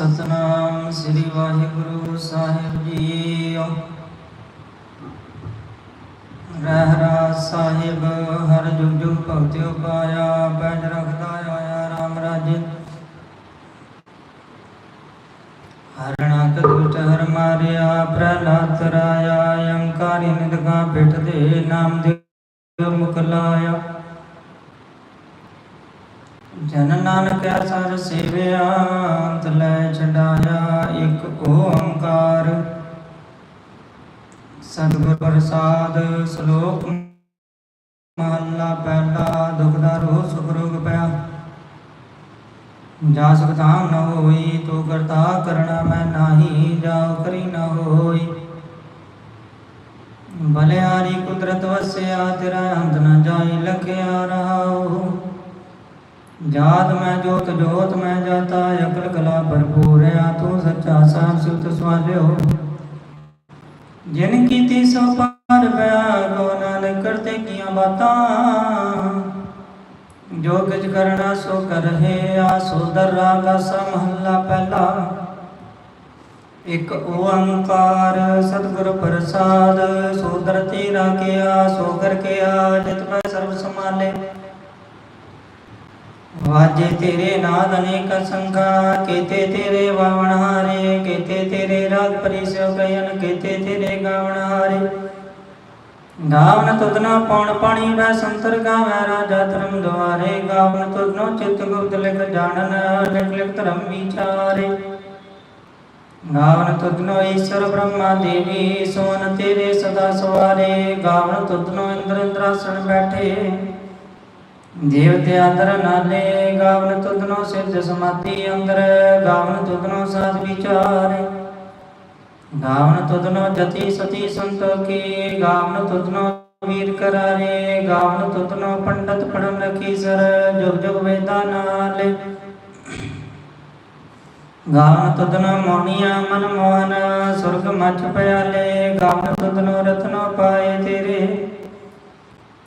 ਸਤਨਾਮ ਸ੍ਰੀ ਵਾਹਿਗੁਰੂ ਸਾਹਿਬ ਜੀਓ। ਰਹਿਰਾ ਸਾਹਿਬ, ਹਰ ਜੁਗ ਜੁਗ ਭਗਤਿ ਪਾਇਆ, ਪੈਜ ਰਖਦਾ ਆਇਆ RAM ਰਾਜੇ। ਹਰਣਾ ਦੁਸ਼ਟ ਹਰ ਮਾਰਿਆ, ਪ੍ਰਹਲਾਦ ਰਾਇਆ ਅੰਕਾਰੀ ਨਿਦਗਾ ਪਿਠ ਦੇ ਨਾਮ ਦੇ ਮੁਖ ਜਨ ਨਾਨਕ ਸਰ ਸੇਵਿਆ ਅੰਤ ਲੈ ਛਡਾਇਆ ਇੱਕ ਓੰਕਾਰ। ਸਤਿਗੁਰ ਪ੍ਰਸਾਦ ਸ਼ਲੋਕ ਮਹੱਲਾ ਪਹਿਲਾ, ਦੁਖ ਦਾ ਰੋਹ ਸੁਖ ਰੋਗ ਪਿਆ। ਜਾ ਸਕਤਾਮ ਨ ਹੋਈ ਤੂੰ ਕਰਤਾ ਕਰਣਾ ਜੋਤ ਜੋਤ ਮੈਂ ਜਾਤਾ ਅਕਲ ਕਲਾ ਭਰਪੂਰ ਆ, ਤੂੰ ਸੱਚਾ ਸਾਹਿਬ ਸੁਤ ਸਵਾਲਿਓ। ਜਿਨ ਕੀਤੀ ਸੋ ਪਾਰ ਪਿਆ, ਕੋ ਨਾਨਕ ਕਰਤੇ ਕੀਆਂ ਬਾਤਾਂ। ਜੋ ਕਿਛ ਕਰਨਾ ਸੋ ਕਰਹਿ ਆ, ਸੋ ਦਾ ਮਹੱਲਾ ਪਹਿਲਾ। ਇਕ ਓੰਕਾਰ ਸਤਿਗੁਰ ਪ੍ਰਸਾਦ, ਸੋ ਦਰ ਤੇਰਾ ਕੀਆ, ਸੋ ਕਰ ਕੀਆ, ਜਿਤ ਮੈਂ ਸਰਬ ਸਮਾਲੇ ਵਾਜੇ ਤੇਰੇ ਨਾਦ ਅਨੇਕ ਸੰਗਾ, ਕੀਤੇ ਤੇਰੇ ਵਾਵਣ ਹਾਰੇ, ਕੀਤੇ ਤੇਰੇ ਰਾਗ ਪਰਿਸੋ ਕਯਨ ਕੀਤੇ ਤੇਰੇ ਗਾਵਣ ਹਾਰੇ। ਗਾਵਨ ਤੁਧਨਾ ਪੌਣ ਪਾਣੀ ਵੈ ਸੰਤਰ ਗਾਵੈ, ਰਾਜਾ ਧਰਮ ਦੁਆਰੇ। ਗਾਵਨ ਤੁਧਨੋ ਚਿਤ ਗੁਪਤ ਲਿਖ ਜਾਣਨ, ਲਿਖ ਲਿਖ ਧਰਮ ਵਿਚਾਰੇ। ਗਾਵਨ ਤੁਧਨੋ ਈਸ਼ਵਰ ਬ੍ਰਹਮਾ ਦੇਵੀ, ਸੋਨ ਤੇਰੇ ਸਦਾ ਸਵਾਰੇ। ਗਾਵਨ ਤੁਧਨੋ ਇੰਦਰ ਇੰਦਰਾਸਣ ਬੈਠੇ। ਦੇਵਤੇ ਅੰਦਰ ਨਾਲੇ ਗਾਵਨ ਤੁਧਨੋ ਸਿੱਧ ਸਮਾਧੀ ਅੰਦਰ, ਗਾਵਨ ਤੁਧਨੋ ਸਾਧ ਵਿਚਾਰੇ। ਗਾਵਨ ਤੁਧਨੋ ਜਤੀ ਸਤੀ ਸੰਤੋਖੀ, ਗਾਵਨ ਤੁਧਨੋ ਵੀਰ ਕਰਾਰੇ, ਗਾਵਨ ਤੁਧਨੋ ਪੰਡਤ ਪੜਮ ਰਖੀ ਸਰ, ਜੁਗ ਜੁਗ ਵੇਦਾ ਨਾਲੇ। ਗਾਵਨ ਤੁਧਨੋ ਮੋਨੀਆ ਮਨ ਮੋਹਨ, ਸੁਰਗ ਮਚ ਪਿਆਲੇ, ਗਾਵਨ ਤੁਧਨੋ ਰਤਨੋ ਪਾਏ ਤੇਰੇ।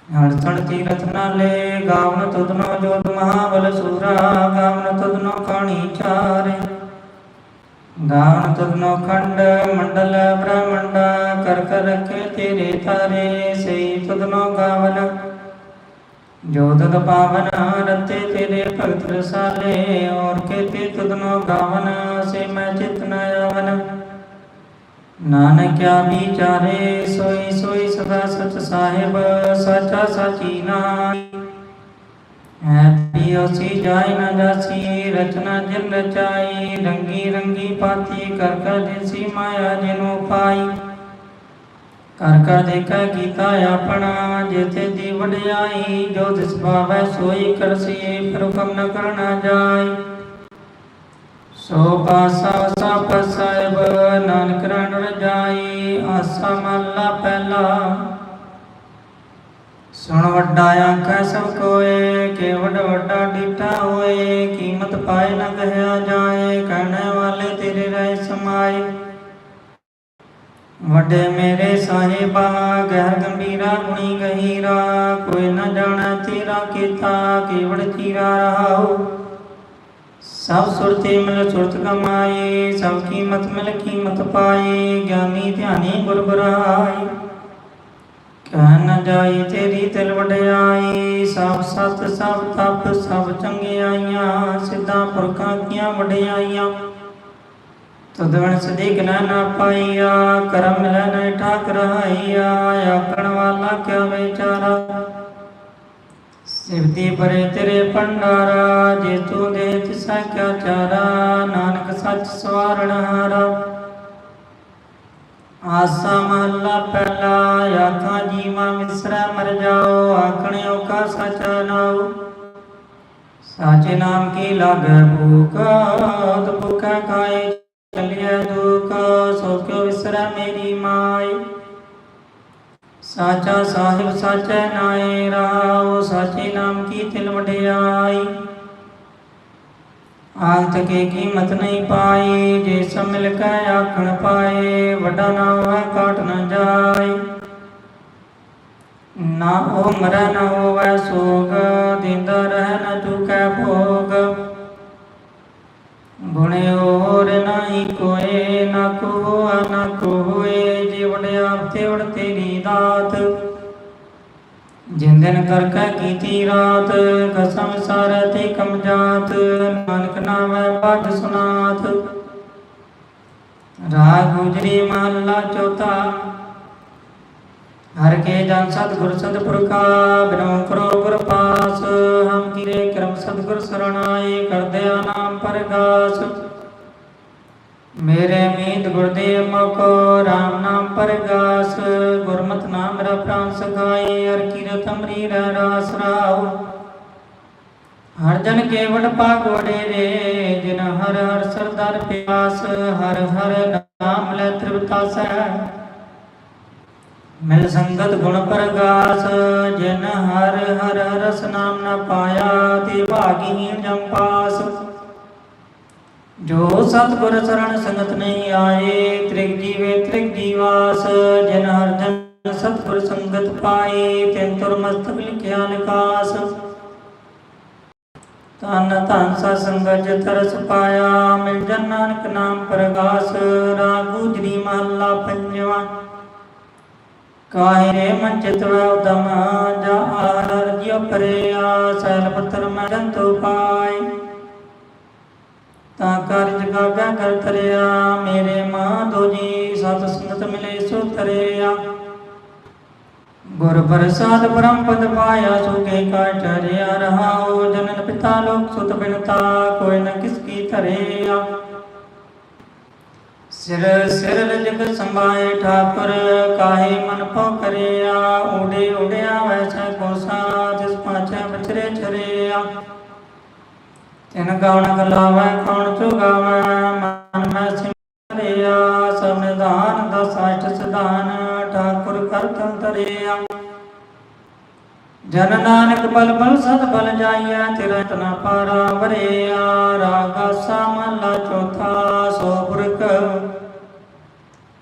ਹਰਤਣ ਤੀਰਥ ਨਾਲੇ ਗਾਵਨ ਤੁਧਨੋ ਜੋਤ, ਮਹਾਬਲ ਸੂਰਾ, ਗਾਵਨ ਤੁਧਨੋ ਖਾਣੀ ਚਾਰੇ। ਗਾਵਨ ਤੁਧਨੋ ਖੰਡ, ਮੰਡਲ ਬ੍ਰਹਮੰਡਾ, ਕਰ ਕਰ ਰਖੇ ਤੇਰੇ ਤਾਰੇ ਸਈ ਤੁਧਨੋ ਗਾਵਨ। ਜੋ ਤਦ ਪਾਵਨ, ਰਤੇ ਤੇਰੇ ਭਗਤ ਰਸਾਲੇ, ਔਰ ਕੇਤੇ ਤੁਧਨੋ ਗਾਵਨ, ਸੇ ਮੈਂ ਚਿਤ ਨ ਨਾਨਕਿਆ ਵਿਚਾਰੇ ਸੋਈ ਸੋਈ ਸਦਾ ਸਚ ਸਾਹਿਬ, ਸਾਚਾ ਸਾਚੀ ਨਾਈ ਹੈ ਪਿਓਸੀ ਜਾਇ ਨ ਜਾਸੀ, ਰਚਨਾ ਜਿਨ ਰਚਾਈ, ਰੰਗੀ ਰੰਗੀ ਪਾਤੀ, ਕਰ ਕਰ ਦਿਸੀ ਮਾਇਆ ਜਿਨੂ ਪਾਈ। ਕਰ ਕਰ ਦੇਖੈ ਕੀਤਾ ਆਪਣਾ ਜਿਤੇ ਦੀ ਵਡਿਆਈ, ਜੋ ਦਿਸ ਭਾਵੈ ਸੋਈ ਕਰਸੀ, ਫਿਰ ਹੁਕਮ ਨ ਕਰਨਾ ਜਾਈ। ਸੋ ਪਾਸਾ ਸਭ ਸਾਹਿਬ, ਨਾਨਕ ਰਣ ਰਜਾਈ, ਆਸਾ ਮਹਲਾ ਪਹਿਲਾ। ਸੁਣ ਵੱਡਾ ਆਖੈ ਸਭ ਕੋਏ, ਕਿ ਵੱਡ ਵੱਡਾ ਡੀਠਾ ਹੋਏ, ਕੀਮਤ ਪਾਏ ਨ ਕਹਿਆ ਜਾਏ, ਕਹਿਣੇ ਵਾਲੇ ਤੇਰੇ ਰਹਿ ਸਮਾਏ। ਵੱਡੇ ਮੇਰੇ ਸਾਹਿਬਾ, ਗਹਿਰ ਗੰਭੀਰਾ ਗੁਣੀ ਗਹੀਰਾ, ਕੋਈ ਨਾ ਜਾਣਾ ਤੇਰਾ ਕੀਤਾ ਕੇਵੜ ਚੀਰਾ ਰਹਾਉ। ਸਭ ਸੁਰਤੇ ਮਿਲ ਸੁਰਤ ਕਮਾਈ, ਸਭ ਕੀਮਤ ਮਿਲ ਕੀਮਤ ਪਾਈ, ਗਿਆਨੀ ਧਿਆਨੀ ਗੁਰ ਬੁਰਾਈ। ਕਹਿ ਨ ਜਾਈ ਤੇਰੀ ਤਿਲ ਵਡਿਆਈ, ਸਭ ਸਤ, ਸਭ ਤਪ, ਸਭ ਚੰਗਿਆਈਆਂ, ਸਿੱਧਾ ਪੁਰਖਾਂ ਕੀਆਂ ਵਡਿਆਈਆਂ। ਤਦ ਵਣ ਸਦੀਕ ਨ ਨਾ ਪਾਈਆ, ਕਰਮ ਮਿਲੈ ਨ ਠਾਕ ਰਹਾਈਆ ਆਕਣ ਵਾਲਾ ਕਿਆ ਵਿਚਾਰਾ। ਸਿਵਤੀ ਪਰੇ ਤੇਰੇ ਭੰਡਾਰਾ, ਜੇ ਤੂੰ ਦੇ ਤਿਸਾ ਕਿਆ ਚਾਰਾ, ਨਾਨਕ ਸੱਚ ਸਵਾਰਣ ਹਾਰਾ। ਆਸਾ ਮਹੱਲਾ ਪਹਿਲਾ, ਆਖਾਂ ਜੀਵਾ ਮਿਸਰਾ ਮਰ ਜਾਓ ਆਖਣਿਓ ਕਾ ਸਚਾ ਨਾਉ। ਸਾਚੇ ਨਾਮ ਕੀ ਲਾਗੈ ਭੂਖ ਤ ਭੁਖਾ ਖਾਏ, ਚਲਿਐ ਦੁਖ, ਸੋ ਕਿਉ ਵਿਸਰੈ ਮੇਰੀ ਮਾਈ। ਸਾਚਾ ਸਾਹਿਬ ਸਾਚੈ ਨਾਏ ਰਾਉ ਸਾਚੇ ਨਾਮ ਕੀ ਤਿਲ ਵਡਿਆਈ। ਆਖਤ ਕੇ ਕੀਮਤ ਨਹੀਂ ਪਾਈ, ਜੇ ਸਭ ਮਿਲ ਆਖਣ ਪਾਏ, ਵੱਡਾ ਨਾਮ ਹੈ ਕਾਟ ਨ ਜਾਏ ਨਾ ਉਹ ਮਰੈ, ਨਾ ਹੋਵੈ ਸੋਗ, ਦਿੰਦਾ ਰਹਿ ਨ ਚੁਕੈ ਭੋਗ। ਗੁਣਿਓ ਹੋਰ ਨਹੀਂ ਕੋਏ, ਨਾ ਕੋ ਨਾ ਕੋ ਜਿਵੜ ਆਪ ਤੇ ਵੜ ਦਾਤ। ਜਿਨ ਕਰ ਕੈ ਕੀਤੀ ਰਾਤ, ਕਸਮ ਸਾਰੈ ਤੇ ਕਮ ਜਾਤ, ਨਾਨਕ ਨਾਮੈ ਪਦ ਸੁਨਾਤ। ਰਾਗ ਗੁਜਰੀ ਮਹੱਲਾ ਚੌਥਾ। ਹਰ ਕੇ ਜਨ ਸਤਿਗੁਰ ਸਤਿਪੁਰਖਾ, ਬਿਨੋ ਕਰੋ ਗੁਰ ਪਾਸ। ਹਮ ਕੀਰੇ ਕਰਮ ਸਤਿਗੁਰ ਸਰਣਾਏ, ਕਰਦਿਆ ਨਾਮ ਪਰਗਾਸ। ਮੇਰੇ ਮੀਤ ਗੁਰਦੇਵ ਮਕੋ RAM ਨਾਮ ਪਰਗਾਸ, ਗੁਰਮਤਿ ਨਾਮ ਮੇਰਾ ਪ੍ਰਾਨ ਸਖਾਏ ਹਰ ਕੀਰਤ ਅਮਰੀ ਰਹਿ ਰਾਸ ਰਾਉ। ਹਰ ਜਨ ਕੇਵਲ ਭਾਗ ਵਡੇਰੇ ਜਿਨ ਹਰ ਹਰ ਸਰਦਾਰ ਪਿਆਸ, ਹਰ ਹਰ ਨਾਮ ਲੈ ਤ੍ਰਿਪਤਾਸੈ ਮਿਲ ਸੰਗਤ ਗੁਣ ਪ੍ਰਗਾਸ, ਜਿਨ ਹਰ ਹਰ ਰਸ ਨਾਮ ਨ ਪਾਇਆ, ਤੇ ਭਾਗੀਹੀਣ ਜਮ ਪਾਸ। ਜੋ ਸਤਿਗੁਰ ਸਰਣ ਸੰਗਤ ਨਹੀਂ ਆਏ, ਤ੍ਰਿਗ ਜੀਵੇ ਤ੍ਰਿਗ ਜੀਵਾਸ, ਜਿਨ ਹਰ ਜਨ ਸਤਿਗੁਰ ਸੰਗਤ ਪਾਏ, ਤਿਨ ਤੁਰ ਮਸਤਕ ਲਿਖਿਆ ਨਿਕਾਸ। ਤਨ ਧਨ ਸਾ ਸੰਗਤ ਤਰਸ ਪਾਇਆ, ਮਿਲ ਜਨ ਨਾਨਕ ਨਾਮ ਪ੍ਰਗਾਸ, ਰਾਗੂ ਜਰੀ ਮਹੱਲਾ ਪੰਜਵਾ। ਕਾਹੇ ਰੇ ਮੰਚਿਤ ਵੈ ਉਦਮ, ਜਾ ਆਰ ਜਿਉ ਪਰਿਆ ਸੈਲ ਪੱਤਰ ਮੈਂ ਜੰਤੂ ਪਾਈ ਤਾਂ ਕਾਰਜ ਗਾਗਾ ਕਰ ਤਰਿਆ, ਮੇਰੇ ਮਾਂ ਦੋਜੀ ਸਤ ਸੰਗਤ ਮਿਲੇ ਸੋ ਤਰਿਆ। ਗੁਰ ਪ੍ਰਸਾਦ ਬ੍ਰਹਮ ਪਦ ਪਾਇਆ ਸੁਕੇ ਕਾ ਰਹਾਉ ਜਨਨ ਪਿਤਾ ਲੋਕ ਸੁਤ ਬਿਨਤਾ, ਕੋਈ ਨ ਕਿਸ ਕੀ ਧਰਿਆ। ਸਿਰ ਸਿਰ ਰਜਗ ਸੰਭਾਏ ਠਾਕੁਰ, ਕਾਹੇ ਮਨ ਪਉ ਕਰਿਆ। ਉਡੇ ਉਡਿਆ ਵੈਸੈ ਕੋਸਾ ਜਿਸ ਪਾਛੈ ਬਚਰੇ ਚਰਿਆ। ਤਿਨ ਗਾਉਣ ਗਲਾਵੈ ਕੌਣ ਚੁਗਾਵੈ ਮਨ ਮੈਂ ਸਿਮਰਿਆ ਸਭ ਦਾ ਸਾਠ ਸਿਧਾਨ, ਠਾਕੁਰ ਕਰ ਤੰਤਰਿਆ ਜਨ ਨਾਨਕ ਬਲ ਬਲ ਸਦ ਬਲ ਜਾਈਐ, ਤੇਰਾ ਤਨਾ ਪਾਰਾ ਵਰਿਆ, ਰਾਗਾ ਸਮਲਾ ਚੌਥਾ, ਸੋ ਪੁਰਖ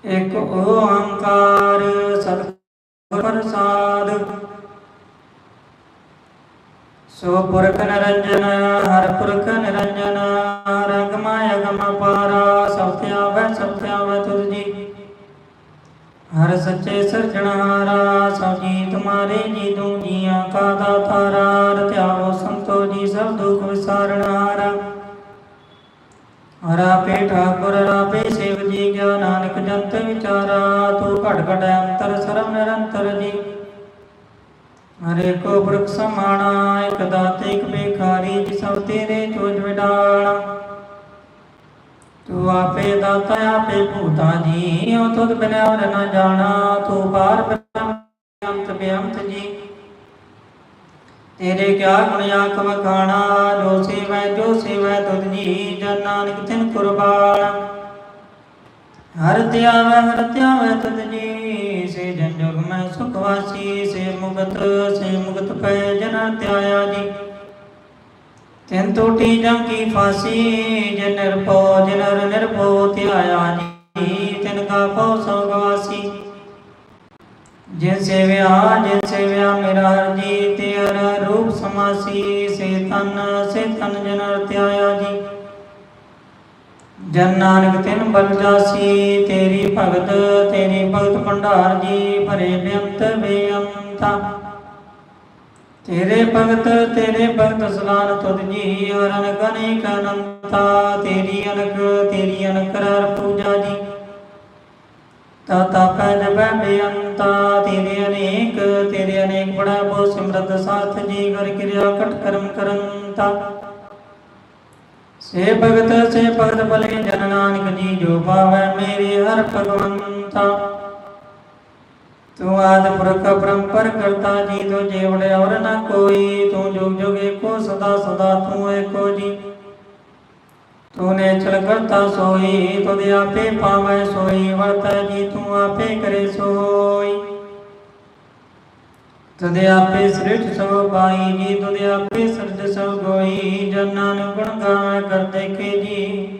ਇਕ ਓੰਕਾਰ, ਸਤਿਗੁਰ ਪ੍ਰਸਾਦ। ਸੋ ਪੁਰਖ ਨਿਰੰਜਨ ਹਰ ਪੁਰਖ ਨਿਰੰਜਨ ਰੰਗ ਮਾਇਆ ਗਮ ਪਾਰਾ ਸਭ ਤੇ ਆਵੈ ਸਭ ਤੇ ਆਵੈ ਤੁਧ ਜੀ। ਹਰ ਸੱਚੇ ਸਿਰਜਣਹਾਰਾ, ਸਭ ਜੀ ਤੁਮਾਰੇ ਜੀ ਤੂੰ ਜੀਆਂ ਕਾ ਦਾਤਾਰਾ, ਰਤਿਆਵੋ ਸੰਤੋ ਜੀ ਸਭ ਦੁਖ ਵਿਸਾਰਣਹਾਰਾ। ਹਰਾ ਪੇ ਠਾਕੁਰ ਰਾਪੇ ਸੇਵ ਜੀ ਗਿਆ ਨਾਨਕ ਜੰਤ ਵਿਚਾਰਾ, ਤੂੰ ਘਟ ਘਟ ਅੰਤਰ ਸਰਵ ਨਿਰੰਤਰ ਜੀ। ਹਰੇ ਕੋ ਬ੍ਰਖ ਸਮਾਣਾ, ਇਕ ਦਾਤੇ, ਇਕ ਬੇਖਾਰੀ ਜੀ ਤੇਰੇ ਚੋਜ ਵਿਡਾਣਾ ਤੂੰ ਆਪੇ ਦਾਤਾ, ਆਪੇ ਭੂਤਾ ਜੀ ਉਹ ਤੁਧ ਬਿਨਿ ਔਰ ਨ ਜਾਣਾ, ਤੂੰ ਬਾਰ ਬ੍ਰਹਮ ਬੇਅੰਤ ਜੀ। ਤੇਰੇ ਕਿਆ ਗੁਣ ਆਖ ਵਖਾਣਾ ਜੋ ਸੇਵੈ ਜੋ ਸੇਵੈ ਤੁਧ ਜੀ, ਜਨ ਨਾਨਕ ਤਿਨ ਕੁਰਬਾਨ। ਹਰ ਧਿਆਵੈ ਹਰ ਧਿਆਵੈ ਤੁਧ ਜੀ। ਵਾਸੀ, ਸੇ ਮੁਕਤ ਸੇ ਮੁਕਤ ਪੈ ਜਨ ਧਿਆਇਆ ਜੀ। ਤਿਨ ਟੂਟੀ ਜਮ ਕੀ ਫਾਸੀ, ਜਿਨ ਨਿਰਭਉ, ਜਿਨ ਹਰਿ ਨਿਰਭਉ ਧਿਆਇਆ ਜੀ। ਤਿਨ ਕਾ ਪਉ ਸੋਗਵਾਸੀ ਜਿਨ ਸੇਵਿਆ ਜਿਨ ਸੇਵਿਆ ਮੇਰਾ ਹਰ ਜੀ, ਤੇ ਹਰ ਰੂਪ ਸਮਾਸੀ, ਸੇ ਤਨ ਸੇ ਤਨ ਜਨ ਹਰਿ ਧਿਆਇਆ ਜੀ। ਜਨ ਨਾਨਕ ਤਿਨ ਬਲ ਜਾਸੀ, ਤੇਰੀ ਭਗਤ ਤੇਰੀ ਭਗਤ ਭੰਡਾਰ ਜੀ, ਭਰੇ ਬੇਅੰਤ ਬੇਅੰਤਾ। ਤੇਰੇ ਭਗਤ ਤੇਰੇ ਭਗਤ ਸਲਾਨ ਤੁਧ ਜੀ, ਹਰਨ ਅਨੇਕ ਅਨੰਤਾ ਤੇਰੀ ਅਨਕ ਤੇਰੀ ਅਨਕ ਪੂਜਾ ਜੀ। ਤਾ ਪੈ ਜਬੈ ਬੇਅੰਤਾ, ਤੇਰੇ ਅਨੇਕ ਤੇਰੇ ਅਨੇਕ ਬੜਾ ਬੋ ਸਿਮਰਤ ਸਾਥ ਜੀ, ਕਰ ਕਿਰਿਆ ਕਟ ਕਰਮ ਕਰੰਤਾ। ਸੇ ਭਗਤ ਸੇ ਭਗਤ ਭਲੇ ਜਨ ਨਾਨਕ ਜੀ, ਜੋ ਪਾਵੈ ਮੇਰੇ ਹਰ ਭਗਵੰਤਾ ਤੂੰ ਆਦ ਪੁਰਖ ਪਰੰਪਰ ਕਰਤਾ ਜੀ, ਤੋ ਜੀਵੜ ਔਰ ਨ ਕੋਈ, ਤੂੰ ਜੁਗ ਜੁਗ ਏਕੋ ਸਦਾ ਸਦਾ ਤੂੰ ਏਕੋ ਜੀ। ਤੂੰ ਨੇ ਚਲ ਕਰਤਾ ਸੋਈ ਤੁਧ ਆਪੇ ਪਾਵੈ ਸੋਈ, ਵਰਤੈ ਜੀ, ਤੂੰ ਆਪੇ ਕਰੇ ਸੋਈ। ਤੁਧ ਆਪੇ ਸ੍ਰਿਸ਼ਟ ਸਭ ਪਾਈ ਜੀ ਤੁਧ ਆਪੇ ਸਰਜ ਸਭ ਗੋਈ ਜਨਾਂ ਨੂੰ ਗੁਣ ਗਾਵੈ ਕਰ ਦੇਖੇ ਜੀ।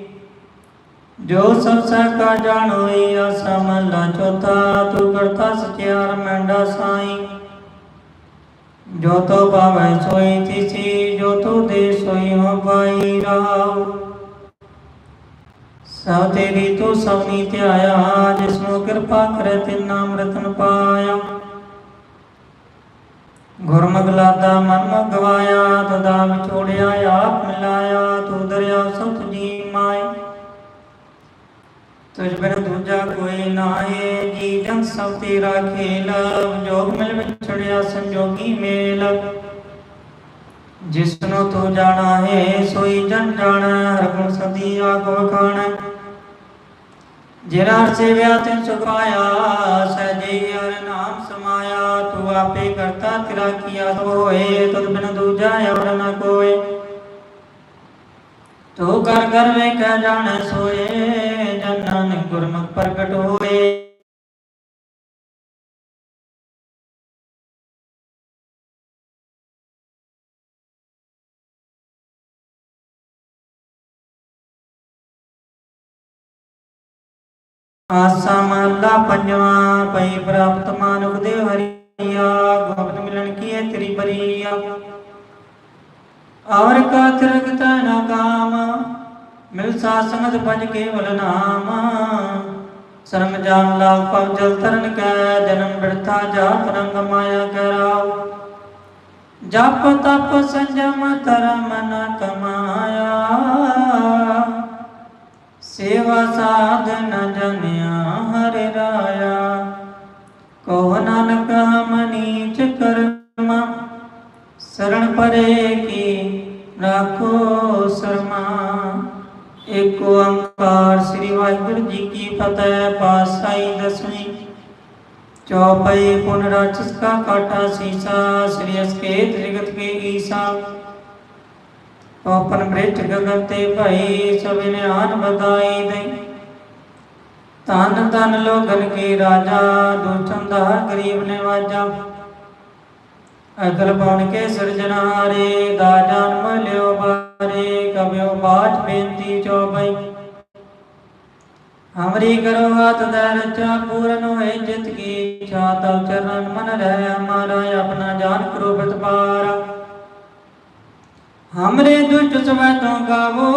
ਜੋ ਸਭ ਕਾ ਜਾਣੋਈ ਆਸਾ ਮਹਲਾ ਚੌਥਾ, ਤੂੰ ਕਰਤਾ ਸਚਿਆਰ ਮੈਂਡਾ ਸਾਈ। ਜੋ ਤੋ ਪਾਵੈ ਸੋਈ ਤਿਸੀ, ਜੋ ਤੋ ਦੇ ਸੋਈ ਹੋ ਪਾਈ ਰਾਉ। ਸਭ ਤੇਰੀ ਤੂੰ ਸਭਨੀ ਧਿਆਇਆ ਜਿਸ ਨੂੰ ਕਿਰਪਾ ਕਰੇ ਤੇ ਨਾਮ ਰਤਨ ਪਾਇਆ। ਗੁਰਮੁਖ ਮਨ ਗਵਾਇਆ, ਤਦਾ ਵਿਛੋੜਿਆ, ਆਪ ਮਿਲਾਇਆ, ਤੂੰ ਦਰਿਆ ਸਭ ਜੀ ਮਾਈ ਤੁਝ ਬਿਨ ਦੂਜਾ ਕੋਈ ਨਾਏ ਜੀ ਜਨ ਸਭ ਤੇਰਾ ਖੇਲ, ਜੋਗ ਮਿਲ ਵਿਛੜਿਆ ਸੰਜੋਗੀ ਮੇਲ। ਜਿਸ ਤੂੰ ਜਾਣਾ ਹੈ, ਸੋਈ ਜਨ ਜਾਣੈ ਹਰ ਗੁਣ ਸਦੀ ਆਗ ਵਖਾਣੈ ਜਿਹੜਾ ਸੇਵਿਆ ਤਿਨ ਸੁਖਾਇਆ ਸਹਿਜੇ ਹਰ ਆਪੇ ਕਰਤਾ ਤੇਰਾ ਕੀਆ ਸੋ ਹੋਏ, ਤੁਧ ਬਿਨ ਦੂਜਾ ਔਰ ਨ ਕੋਏ। ਤੂੰ ਕਰ ਕਰ ਵੇਖਿਆ ਜਾਣੈ ਸੋਏ ਜਨ ਨਾਨਕ ਗੁਰਮੁਖ ਪ੍ਰਗਟ ਹੋਏ। ਆਸਾ ਮਹਲਾ ਪੰਜਵਾ, ਪਈ ਪ੍ਰਾਪਤ ਮਾਨੁਖ ਦੇ ਹਰੀਆ ਗੋਬਿੰਦ ਮਿਲਣ ਕੀ ਹੈ ਤੇਰੀ ਬਰੀਆ। ਔਰ ਕਾ ਤਿਰਗਤ ਨਾ ਕਾਮ, ਮਿਲ ਸਾਸੰਗਤ ਭਜ ਕੇਵਲ ਨਾਮ। ਸ਼ਰਮ ਜਾਨ ਲਾਗ ਪਵ ਜਲ ਤਰਨ ਕੈ, ਜਨਮ ਬਿਰਥਾ ਜਾਤ ਰੰਗ ਮਾਇਆ ਕਰਾਉ ਜਪ ਤਪ ਸੰਜਮ ਧਰਮ ਨ ਕਮਾਇਆ। ਸੇਵਾ ਸਾਧਨ ਜਨਿਆ ਹਰਿ ਰਾਇਆ। ਕੋ ਨਾਨਕ ਹਮ ਕਰਮ ਸਰਣ ਪਰੇ ਕੀ ਰਾਖੋ ਸਰਮਾ। ਏਕ ਓੰਕਾਰ ਸ੍ਰੀ ਵਾਹਿਗੁਰੂ ਜੀ ਕੀ ਫਤਿਹ ਪਾਸਾਈ ਦਸਵੀਂ। ਚੌਪਈ ਪੁਨਰਾਚਸ ਕਾ ਕਾਟਾ ਸੀਸਾ, ਸ੍ਰੀ ਅਸਕੇਤ ਜਗਤ ਕੇ ਈਸਾ। ਆਪਨ ਬ੍ਰਿਟ ਗਗਨ ਤੇ ਭਾਈ ਸਭੇ ਨੇ ਆਨ ਬਧਾਈ ਦੇ ਤਨ ਤਨ ਲੋਗਨ ਕੀ ਰਾਜਾ ਦੁਚਨ ਦਾ ਗਰੀਬ ਨੇ ਅਕਲ ਪਉਣ ਕੇ ਸਿਰਜਣਹਾਰੇ ਦਾ ਜਨਮ ਲਿਓ ਬਾਰੇ, ਕਬਿਓ ਬਾਚ ਬੇਨਤੀ ਚੋਪਈ ਹਮਰੀ ਕਰੋ ਹੱਥ ਦਾ ਰਚਾ, ਪੂਰਨ ਹੋਏ ਜਿਤ ਕੀ ਇੱਛਾ ਤਉ ਚਰਨ ਮਨ ਰਹਿ ਹਮਾਰਾ ਆਪਣਾ ਜਾਨ ਕਰੋ ਬਤਪਾਰਾ हमरे दुष्ट समय तो गावो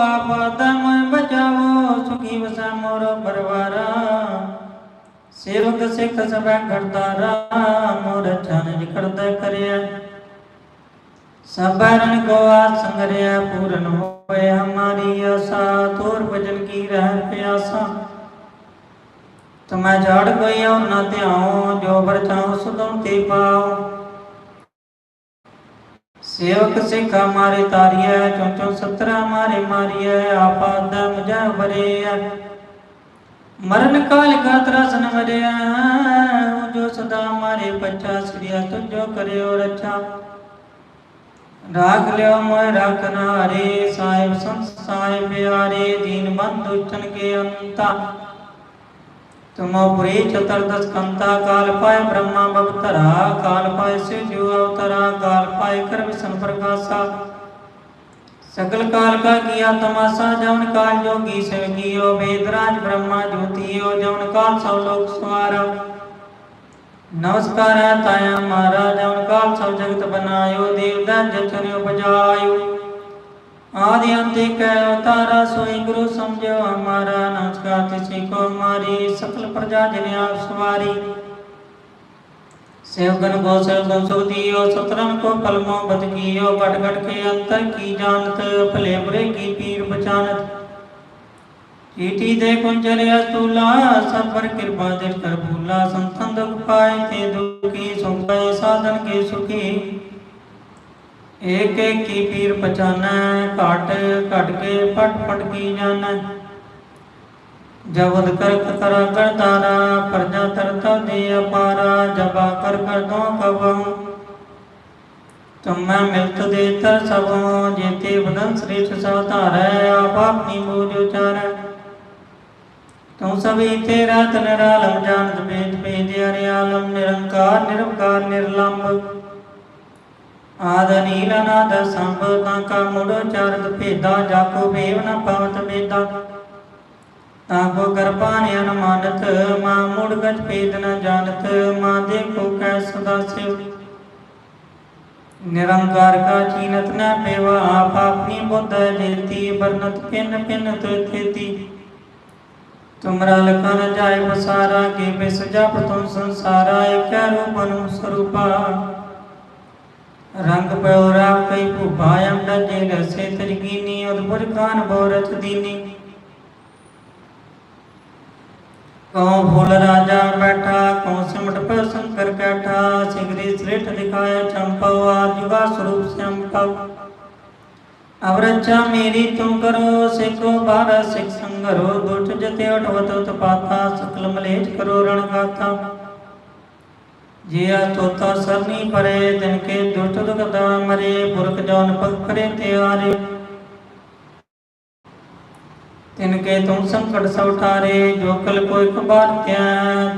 आप दम बचावो सुखी वसा मोर परवारा। सेवक सिख सब करतारा मोर छन करता करया। सबरण को आसंगरया पूर्ण होए हमारी आशा तोर भजन की रह प्यासा। तुम्हें झाड़ कोई और न त्याओ जो बर चाहो सुदम ते पाओ ਸੇਵਕ ਸਿੱਖ ਮਾਰੇ ਤਾਰੀਐ, ਚੋਂ ਚੋਂ ਸਤਰਾ ਮਾਰੇ ਮਾਰੀਐ, ਆਪਾ ਦਾ ਮਜਾ ਬਰਿਆ ਮਰਨ ਕਾਲ ਗਾਤਰਾ ਸਨ ਮਰਿਆ ਜੋ ਸਦਾ ਮਾਰੇ ਪੱਛਾ ਸ੍ਰੀਆ ਤੁਜੋ ਕਰਿਓ ਰੱਛਾ। ਰਾਖ ਲਿਓ ਮੋਇ ਰਖਨਾਰੇ ਸਾਹਿਬ ਸੰਤ, ਸਾਹਿਬ ਪਿਆਰੇ, ਦੀਨ ਬੰਦ ਉਚਨ ਕੇ ਅੰਤਾ। तुमोपुरी चतुर्दश कंता काल कालपाय ब्रह्मा अवतरा कालपाय से जो अवतरा काल कालपाय कर्म संप्रकाशा सकल काल का किया तमाशा जवन काल जोगी सवगियो वेदराज, ब्रह्मा, ज्योतियो जवन काल सब लोक सुवारा नमस्कार ताया महाराज जवन काल सब जगत बनायो देवदास जतन उपजायो। ਆਦਿ ਅੰਤੇ ਕੈ ਅਵਤਾਰਾ ਸੋਈ ਗੁਰੂ ਸਮਝਿਓ ਹਮਾਰਾ ਨਮਸਕਾਰ ਤਿਸੇ ਕੋ ਮਾਰੀ ਸਕਲ ਪ੍ਰਜਾ ਜਿਨ ਆਪ ਸਵਾਰੀ। ਸੇਵਗਨ ਗੋ, ਸੇਵ ਗੋ ਸੁਖ ਦੀਓ ਸਤਰਮ ਕੋ ਕਲਮੋ ਬਤ ਕੀਓ, ਘਟ ਘਟ ਕੇ ਅੰਤਰ ਕੀ ਜਾਣਤ, ਭਲੇ ਬੁਰੇ ਕੀ ਪੀਰ ਬਚਾਨਤ ਕੀਟੀ ਦੇ ਕੁੰਜਲ ਅਸਤੂਲਾ, ਸਰਵਰ ਕਿਰਪਾ ਦੇ ਕਰ ਭੂਲਾ, ਸੰਤਨ ਦੁਖ ਪਾਏ ਤੇ ਦੁਖੀ ਸੁਖ ਪਾਏ, ਸਾਧਨ ਕੇ ਸੁਖੀ। ਏਕ ਏਕ ਕੀ ਪੀਰ ਪਛਾਨੈ, ਘਟ ਘਟ ਕੇ ਪਟ ਪਟ ਕੀ ਜਾਣੈ। ਜਬਦ ਕਰ ਕਰ ਕਰਤਾਰਾ ਪ੍ਰਜਾ ਤਰਤਾ ਦੇ ਅਪਾਰਾ, ਜਬਾ ਕਰ ਕਰ ਦੋ ਕਬਹੁ ਤੁਮੈ ਮਿਲਤ ਦੇ ਤਰ ਸਭੋ, ਜੇਤੇ ਬਦਨ ਸ੍ਰੇਸ਼ਟ ਸਭ ਧਾਰੈ, ਆਪ ਆਪਣੀ ਬੋਝ ਉਚਾਰੈ ਤੂੰ ਸਭੀ ਤੇਰਾ ਤਨਰਾਲਮ ਜਾਣਤ ਬੇਦ ਬੇਦ ਹਰਿ ਨਿਰੰਕਾਰ ਨਿਰਵਕਾਰ ਨਿਰਲੰਭ ਆਦ ਨੀਲ ਅਨਾਦ ਸੰਭਤਾਂ ਕਾ ਮੁੜ ਚਰਤ ਭੇਦਾ ਜਾਕੋ ਭੇਵ ਨ ਪਵਤ ਬੇਦਾ। ਤਾਕੋ ਕਰਪਾਨ ਅਨਮਾਨਤ, ਮਾ ਮੁੜ ਗਜ ਭੇਦ ਨ ਜਾਣਤ, ਮਾ ਦੇਖੋ ਕੈ ਸਦਾ ਸਿਵ। ਨਿਰੰਕਾਰ ਕਾ ਚੀਨਤ ਨ ਪੇਵਾ, ਆਪ ਆਪਣੀ ਬੁੱਧ ਜੇਤੀ ਬਰਨਤ ਪਿੰਨ ਪਿੰਨ ਤੇਤੀ ਤੁਮਰਾ ਲਖਨ ਜਾਏ ਬਸਾਰਾ ਕੇ ਬਿਸ ਜਪ ਤੁਮ ਸੰਸਾਰਾ ਏਕੈ ਰੂਪ ਅਨੂ ਰੰਗ ਪਇਓ ਰਾਵ ਕਈ ਭੂਪਾ ਅੰਡ ਜੇ ਰਸੇ ਤਜਗੀਨੀ ਉਦਪੁਰ ਖਾਨ ਬੋਰਤ ਦੀਨੀ। ਕਉ ਫੁੱਲ ਰਾਜਾ ਬੈਠਾ, ਕਉ ਸਿਮਟ ਪਰ ਸੰਕਰ ਕੈਠਾ, ਸਿਗਰੀ ਸ੍ਰਿਠ ਦਿਖਾਇਆ ਚੰਪਉ ਆਜੁਗਾ ਸਰੂਪ ਸੰਪਉ ਅਵਰਚਾ ਮੇਰੀ ਤੂੰ ਕਰੋ, ਸਿੱਖੋ ਬਾਰ, ਸਿੱਖ ਸੰਗਰੋ ਦੁਟ ਜਤੇ ਉਠਵਤ ਉਤਪਾਤਾ, ਸਕਲ ਮਲੇਜ ਕਰੋ ਰਣ ਗਾਤਾ ਜੇ ਆ ਤੋਤਾ ਸਰਨੀ ਪਰੇ ਦਿਨ ਕੇ ਦੁਟ ਦੁਗਦਾ ਮਰੇ, ਪੁਰਖ ਜਨ ਪਗ ਕਰੇ ਤਿਆਰੇ। ਤਿਨ ਕੇ ਤੁਮ ਸੰਕਟ ਸਭ ਉਠਾਰੇ ਜੋ ਕਲ ਕੋਈ ਕਬਾਰ ਤਿਆ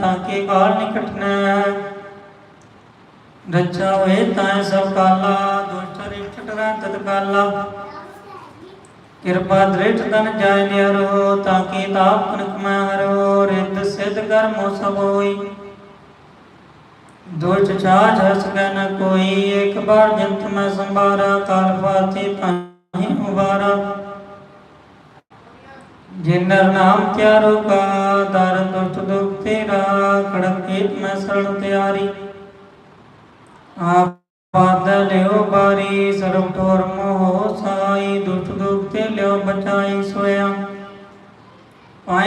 ਤਾਂ ਕੇ ਕਾਲ ਨਿਕਟਨਾ ਰੱਛਾ ਹੋਏ ਤਾਂ ਸਭ ਕਾਲਾ ਕਿਰਪਾ ਦ੍ਰਿਟ ਤਨ ਜਾਇ ਨਿਰੋ ਤਾਂ ਕੀ ਤਾਪ ਕਨਕ ਮੈਂ ਰਿੱਧ ਸਿੱਧ ਕਰਮੋ ਸਭ ਹੋਈ। ਦੁਸ਼ਟ ਛਾਛ ਹਸ ਨ ਕੋਈ, ਇੱਕ ਬਾਰ ਜੰਤ ਮੈਂ ਸੰਭਾਰਾ ਕਾਲ ਫਾਤੇ ਤਾਹੀ ਉਬਾਰਾ। ਜਿਨਰ ਨਾਮ ਤਿਆਰੋ ਕਾ, ਦਰ ਦੁਸ਼ਟ ਦੁਖ ਤੇਰਾ ਖੜਕ ਮੈਂ ਸਰਣ ਤਿਆਰੀ। ਆਪ ਪਾਦ ਲਿਓ ਬਾਰੀ, ਸਰਬ ਠੋਰ ਮੋਹ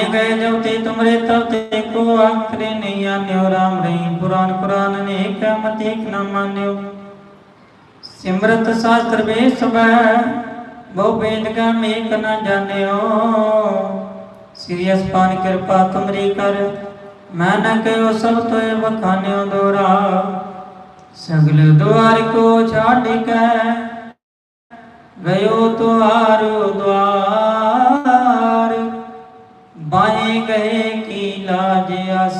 ਪਾਏ ਗਏ ਜਬ ਤੇ ਤੁਮਰੇ ਤਬ ਤੇ ਕੋ ਆਖਰੇ ਨਹੀਂ ਆਨਿਓ, ਰਾਮ ਰਹੀ ਪੁਰਾਨ ਕੁਰਾਨ ਨੇ ਕਮਤ ਇੱਕ ਨਾ ਮਾਨਿਓ। ਸਿਮਰਤ ਸ਼ਾਸਤਰ ਵੇ ਸਬੈ ਬਹੁ ਬੇਦ ਕਾ ਮੇਕ ਨ ਜਾਣਿਓ। ਸ੍ਰੀ ਅਸਪਾਨ ਕਿਰਪਾ ਤੁਮਰੀ ਕਰ, ਮੈਂ ਨਾ ਕਹਿਓ ਸਭ ਤੋਏ ਬਖਾਨਿਓ ਦੋਰਾ। ਸਗਲ ਦੁਆਰ ਕੋ ਛਾੜ ਕੇ ਗਇਓ ਤੁਆਰੋ ਦੁਆਰ ਬਾਏ ਗਏ ਕੀ ਲਾਜ ਅਸ?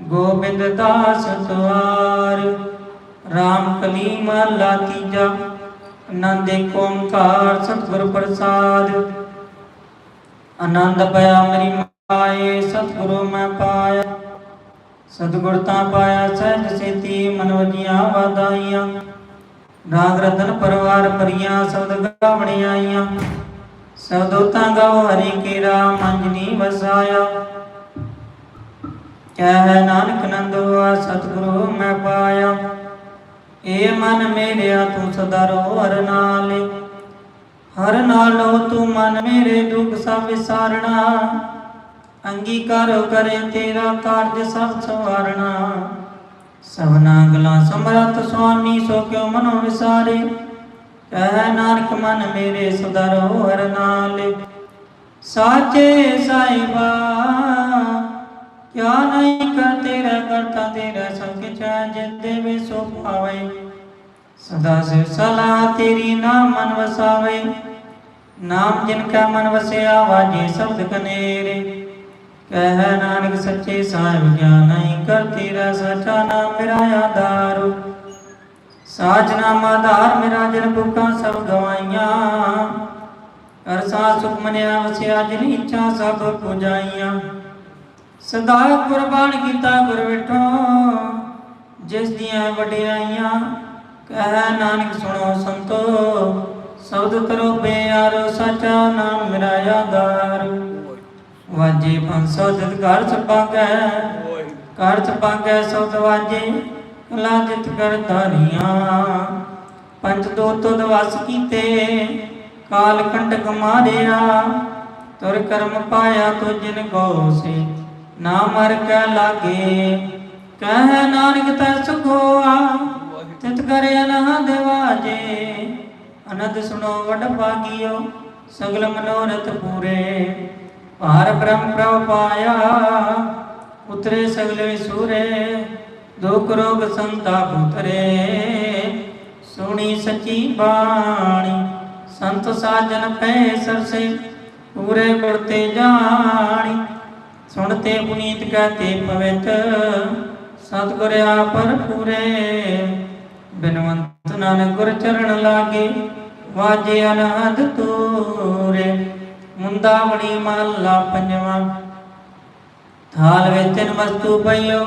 ਗੋਬਿੰਦ ਦਾਸ ਤੁਆਰ ਰਾਮ ਕਲੀਮ ਅੱਲਾ ਤੀਜਾ ਆਨੰਦ ਓੰਕਾਰ ਸਤਿਗੁਰ ਪ੍ਰਸਾਦ। ਆਨੰਦ ਪਿਆ ਮੇਰੀ ਮਾਏ, ਸਤਿਗੁਰੂ ਮੈਂ ਪਾਇਆ। ਸਤਿਗੁਰ ਤਾਂ ਪਾਇਆ, ਸਹਿਜ ਸੇਤੀ ਮਨ ਵਜੀਆਂ ਵਾਦਾਈਆਂ ਰਾਗ ਰਤਨ ਪਰਵਾਰ ਪਰੀਆਂ ਸਬਦ ਗਾਵਣੀ ਆਈਆਂ। ਸਬਦੋ ਤਾਂ ਹਰੀ ਕੇਰਾ ਮੰਜਨੀ ਵਸਾਇਆ। ਕਹਿ ਨਾਨਕ ਨੰਦਵਾ ਸਤਿਗੁਰੂ ਮੈਂ ਪਾਇਆ। ਏ ਮਨ ਮੇਰਿਆ ਤੂੰ ਸਦਾ ਰੋ ਹਰ ਨਾਲੇ। ਹਰ ਨਾਲੋਂ ਤੂੰ ਮਨ ਮੇਰੇ ਦੁੱਖ ਸਭ ਵਿਸਾਰਣਾ। ਅੰਗੀਕਾਰ ਕਰੇ ਤੇਰਾ ਕਾਰਜ ਸਭ ਸਵਾਰਣਾ। ਸਭਨਾ ਗਲਾ ਸਮਰਤ ਸੁਆਮੀ, ਸੋ ਕਿਉ ਮਨੋ ਵਿਸਾਰੇ? ਕਹਿ ਨਾਨਕ ਮਨ ਮੇਰੇ ਸਦਾ ਹਰ ਨਾਲੇ। ਸਾਚੇ ਸਾਹਿਬਾ, ਕਿਆ ਨਹੀਂ ਕਰ ਤੇਰਾ ਕਰਤਾ, ਤੇਰਾ ਸਭ ਕਿਛ ਜਿਤ ਦੇਵੇ ਸੋ ਪਾਵੇ। ਸਦਾ ਸਿਵ ਸਲਾਹ ਤੇਰੀ ਨਾਮ ਮਨ ਵਸਾਵੇ। ਨਾਮ ਜਿਨ ਕਾ ਮਨ ਵਸਿਆ, ਵਾਜੇ ਸ਼ਬਦ ਕਨੇਰੇ। ਕਹਿ ਨਾਨਕ ਸੱਚੇ ਸਾਹਿਬ ਗਿਆਨ ਨਹੀਂ ਕਰ ਤੇਰਾ ਸਚਾ ਨਾਮ ਮੇਰਾ ਆਧਾਰ। ਸਾਜ ਨਾਮ ਆਧਾਰ ਮੇਰਾ ਜਨ ਭੁੱਖਾਂ ਸਭ ਗਵਾਈਆਂ। ਕਰ ਸਾ ਸੁਖ ਮਨਿਆ ਵਸਿਆ ਜਿਨ ਇੱਛਾ ਸਭ ਪੁਜਾਈਆਂ। ਸਦਾ ਕੁਰਬਾਨ ਕੀਤਾ ਗੁਰ ਵਿਠੋ ਜਿਸ ਦੀਆਂ ਵਡਿਆਈਆਂ। ਕਹਿ ਨਾਨਕ ਸੁਣੋ ਸੰਤੋ ਸਬਦ ਕਰੋ ਪਿਆਰੋ ਸਚਾ ਨਾਮ ਮੇਰਾ ਆਧਾਰ। ਵਾਜੇ ਪੰਸੋ ਦਿਤ ਘਰ ਛਪਾਗੈ ਘਰ ਛਪਾਗੈ ਸਬਦ ਵਾਜੇ। ਕਲਾ ਜਿਤ ਕਰ ਧਾਰੀਆਂ। ਪੰਜ ਦੋ ਤੁਧ ਵਸ ਕੀਤੇ, ਕਾਲ ਕੰਟਕ ਮਾਰਿਆ। ਤੁਰ ਕਰਮ ਪਾਇਆ ਤੁ ਜਿਨ ਕੋ ਸੇ, ਨਾ ਮਰ ਕੈ ਲਾਗੇ। ਕਹਿ ਨਾਨਕ ਤੈ ਸੁਖੋਆ, ਤਿਤ ਕਰ ਅਨਹਦ ਵਾਜੇ ਅਨੰਦ ਸੁਣੋ ਵਡ ਭਾਗਿਓ, ਸਗਲ ਮਨੋਰਥ ਪੂਰੇ। ਭਾਰ ਬ੍ਰਹਮ ਪ੍ਰਭ ਪਾਇਆ, ਉਤਰੇ ਸਗਲੇ ਸੂਰੇ। ਦੁਖ ਰੋਗ ਸੰਤਾਪ ਉਤਰੇ। ਸੁਣੀ ਸਚੀ ਬਾਣੀ, ਸੰਤ ਸਾਜਨ ਪੈ ਸਰਸੇ, ਪੂਰੇ ਗੁਰਤੇ ਜਾਣੀ। ਸੁਣਤੇ ਪੁਨੀਤ ਕਹਤੇ ਪਵਿੱਤ, ਸਤਿਗੁਰ ਆਪਰ ਪੂਰੇ ਬਿਨਵੰਤ ਨਾਨਕ ਗੁਰ ਚਰਨ ਲਾਗੇ, ਵਾਜੇ ਅਨਹਦ ਤੂਰੇ। ਮੁੰਦਾਵਣੀ ਮਹੱਲਾ ਪੰਜਵਾਂ। ਥਾਲ ਵਿੱਚ ਤਿੰਨ ਵਸਤੂ ਪਈਓ।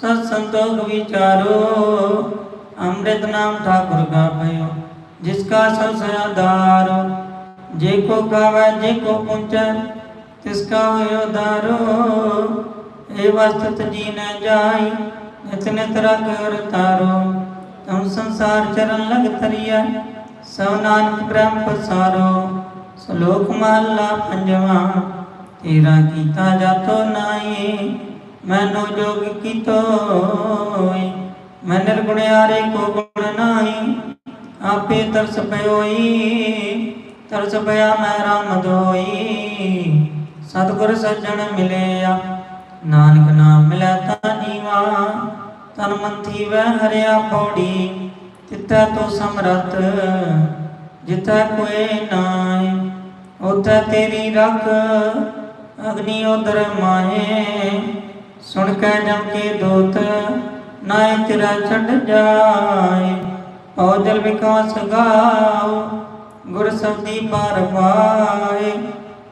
ਸਤ ਸੰਤੋਖ ਵਿਚਾਰੋ। ਅੰਮ੍ਰਿਤ ਨਾਮ ਠਾਕੁਰ ਕਾ ਪਈਓ ਜਿਸ ਕਾ ਸਭ ਸਦਾਰ ਜੇ ਕੋ ਗਾਵੇ ਜੇ ਕੋ ਪੁੰਚੈ ਤਿਸਕਾ ਹੋਇ ਉਦਾਰੋ ਏ ਵਸਤਤ ਜੀ ਨ ਜਾਈ, ਨਿਤ ਨਿਤ ਰਗ ਅਰ ਤਾਰੋ। ਤੁਮ ਸੰਸਾਰ ਚਰਨ ਸਭ ਨਾਨਕ ਬ੍ਰਹਮ ਪਸਾਰੋ। ਸ਼ਲੋਕ ਮਹਲਾ ਪੰਜਵਾ, ਤੇਰਾ ਕੀਤਾ ਜਾਤੋ ਨਾਈ ਮੈਨੂੰ ਜੋਗ ਕੀਤੋ ਮੈਂ ਨਿਰਗੁਣਿਆਰੇ ਕੋ ਗੁਣ ਨਾਹੀ, ਆਪੇ ਤਰਸ ਪਇਓਈ ਤਰਸ ਪਿਆ ਮੈਂ ਰਾਮ ਦੋਈ। ਸਤਿਗੁਰ ਸੱਜਣ ਮਿਲਿਆ, ਨਾਨਕ ਨਾਮ ਮਿਲਿਆ ਤਾਂ ਜੀਵਾ, ਤਨ ਮੰਥੀ ਵੈ ਹਰਿਆ ਪੌੜੀ ਤਿੱਤੈ ਤੋ ਸਮਰਤ ਜਿਤੈ ਕੋਏ ਨਾਏ ਉਤੈ ਤੇਰੀ ਰਖ, ਅਗਨੀ ਉਦਰ ਮਾਏ ਸੁਣ ਕੇ ਜਮ ਕੇ ਦੋਤ ਨਾਏ ਤੇਰਾ ਛੱਡ ਜਾਏ। ਔਜਲ ਵਿਕਾਸ ਗਾਓ, ਗੁਰ ਸਬਦੀ ਪਾਰ ਪਾਏ।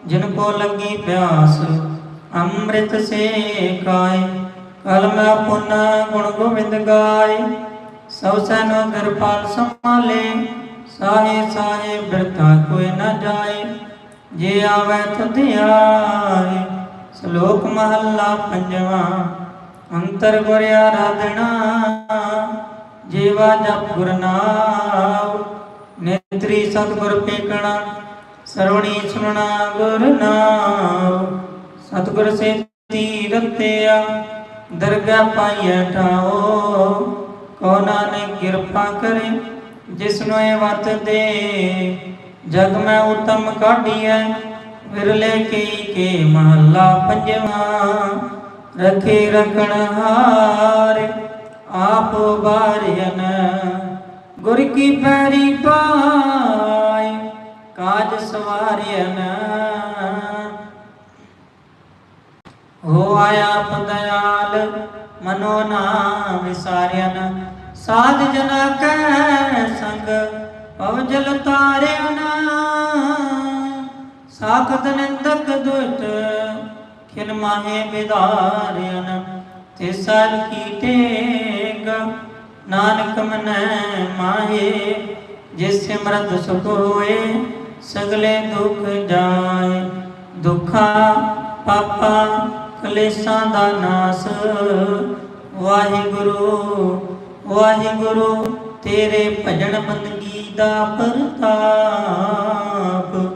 ਜਿਨ ਕੋ ਲੱਗੀ ਪਿਆਸ, ਅੰਮ੍ਰਿਤ ਸੇ ਕਾਏ। ਕਲਮ ਪੁਨ ਗੁਣ ਗੋਬਿੰਦ ਗਾਏ। ਸਭ ਸੈਨੋ ਕਿਰਪਾਲ ਸੰਭਾਲੇ। ਸਾਹੇ ਸਾਹੇ ਬਿਰਥਾ ਕੋਈ ਨਾ ਜਾਏ। ਜੇ ਆਵੇ ਤੁਧ ਆਏ। ਸ਼ਲੋਕ ਮਹੱਲਾ ਪੰਜਵਾ, ਅੰਤਰ ਗੁਰ ਆਰਾਧਨਾ ਜੀਵਾ ਜਪ ਗੁਰ ਨਾਮ ਨੇਤਰੀ ਸਤਿਗੁਰ ਪੇਕਣਾ, ਸਰਵਣੀ ਸੁਣਨਾ ਗੁਰ ਨਾਮ ਸਤਿਗੁਰ ਸੇ ਤੀਰਤਿਆ ਦਰਗਾ ਪਾਈਐ ਠਾਓ ਕੋ ਨਾਨਕ ਕਿਰਪਾ ਕਰੇ ਜਿਸਨੂੰ ਇਹ ਵਤ ਦੇ ਜਗ ਮੈਂ ਉਤਮ ਕਾਢੀਐ ਵਿਰਲੇ ਕੀ ਕੇ ਮਹੱਲਾ ਪੰਜਵਾ, ਰਖੇ ਰਖਣ ਹਾਰ, ਆਪ ਬਾਰਿਆਨ ਗੁਰ ਕੀ ਪੈਰੀ ਪਾਏ, ਕਾਜ ਸਵਾਰਿਆਨ ਹੋ ਆਇਆ ਪਦਿਆਲ, ਮਨੋ ਨਾ ਵਿਸਾਰਿਆਨ ਸਾਧ ਜਨਾ ਕੈ ਸੰਗ ਪਵ ਜਲ ਤਾਰਿਆਨ ਸਾਖਤ ਨਿੰਦਕ ਦੁਸ਼ਟ ਖਿਨ ਮਾਹੇ ਵਿਦਾਰਿਆਨ ਤੇ ਸਰ ਕੀ ਟੇਗ? ਨਾਨਕ ਮਨੈ ਮਾਹੇ, ਜਿਸ ਸਿਮਰਤ ਸੁਖ ਹੋਏ, ਸਗਲੇ ਦੁਖ ਜਾਏ। ਦੁਖਾ ਪਾਪਾ ਕਲੇਸ਼ਾਂ ਦਾ ਨਾਸ। ਵਾਹਿਗੁਰੂ ਵਾਹਿਗੁਰੂ, ਤੇਰੇ ਭਜਨ ਬੰਦਗੀ ਦਾ ਪ੍ਰਤਾਪ।